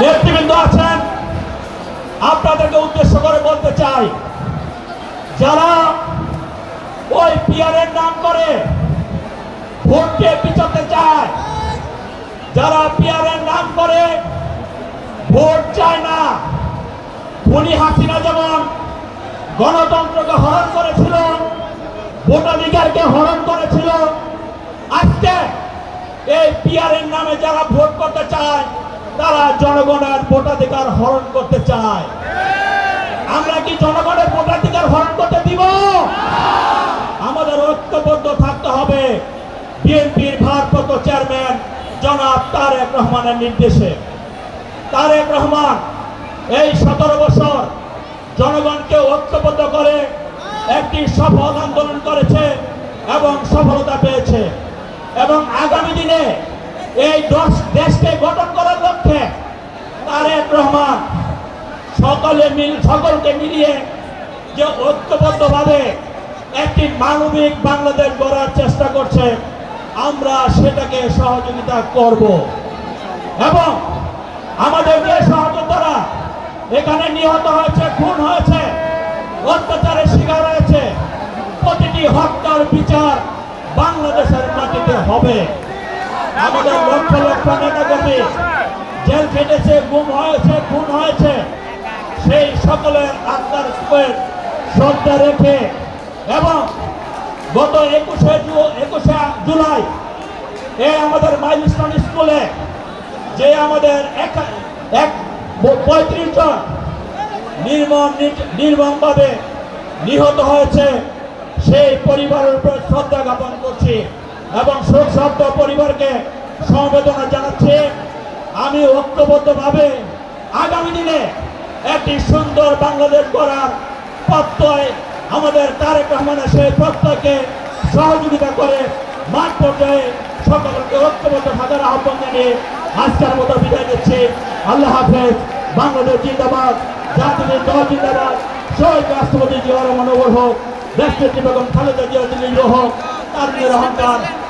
নেতৃবৃন্দ আছেন। আপনাদেরকে উদ্দেশ্য করে বলতে চাই, যারা ওই পিয়ারের নাম করে ভোটকে পিছাতে চায়, যারা পিয়ারের নাম করে ভোট চায় না, খুনি হাসিনা যেমন গণতন্ত্রকে হরণ করেছিল, ভোটাধিকারকে হরণ করেছিল, আজকে এই পিয়ারের নামে যারা ভোট করতে চায় তারা জনগণের ভোটাধিকার হরণ করতে চায়। আমরা কি জনগণের ভোটাধিকার হরণ করতে দিব? আমাদের ঐক্যবদ্ধ থাকতে হবে। বিএনপির ভারপ্রাপ্ত চেয়ারম্যান জনাব তারেক রহমানের নির্দেশে। তারেক রহমান, এই সতেরো বছর জনগণকে ঐক্যবদ্ধ করে একটি সফল আন্দোলন করেছে এবং সফলতা পেয়েছে। এবং আগামী দিনে এই দশ- দেশকে গঠন করার লক্ষ্যে তারেক রহমান সকলে মিল, সকলকে মিলিয়ে যে ঐক্যবদ্ধভাবে একটি মানবিক বাংলাদেশ গড়ার চেষ্টা করছে, আমরা সেটাকে সহযোগিতা করব। এবং আমাদের যে সহযোদ্ধারা এখানে নিহত হয়েছে, খুন হয়েছে, অত্যাচারের শিকার হয়েছে, প্রতিটি হত্যার বিচার বাংলাদেশের মাটিতে হবে। আমাদের লক্ষ লক্ষ নেতা কর্মী জেল খেটেছে, গুম হয়েছে, খুন হয়েছে, সেই সকলের আত্মার সুখে শ্রদ্ধা রেখে এবং গত একুশে একুশে জুলাই এই আমাদের মাইলস্টোন স্কুলে যে আমাদের এক এক পঁয়ত্রিশ জন নির্মম নির্মমভাবে নিহত হয়েছে, সেই পরিবারের উপর শ্রদ্ধা জ্ঞাপন করছি। এবং শোক শব্দ পরিবারকে সমবেদনা জানাচ্ছি। আমি ঐক্যবদ্ধভাবে আগামী দিনে একটি সুন্দর বাংলাদেশ গড়ার প্রত্যয় আমাদের তারেক রহমানের সেই প্রত্যয়কে সহযোগিতা করে মাঠ পর্যায়ে সকলকে ঐক্যবদ্ধ থাকার আহ্বান জানিয়ে আজকের মতো বিদায় দিচ্ছি আল্লাহ হাফেজ, বাংলাদেশ জিন্দাবাদ জাতীয় দল জিন্দাবাদ, শহীদ রাষ্ট্রপতি জিয়া ওবর হোক রাষ্ট্রপতি বেগম খালেদা জিয়া দিল্লি হোক, তার অহংকার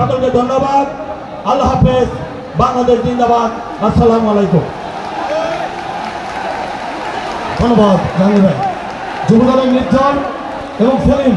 সকলকে ধন্যবাদ। আল্লাহ হাফেজ। বাংলাদেশ জিন্দাবাদ। আসসালামু আলাইকুম। ধন্যবাদ, জাহাঙ্গীর ভাই। যুবদলের নির্জন এবং সেলিম।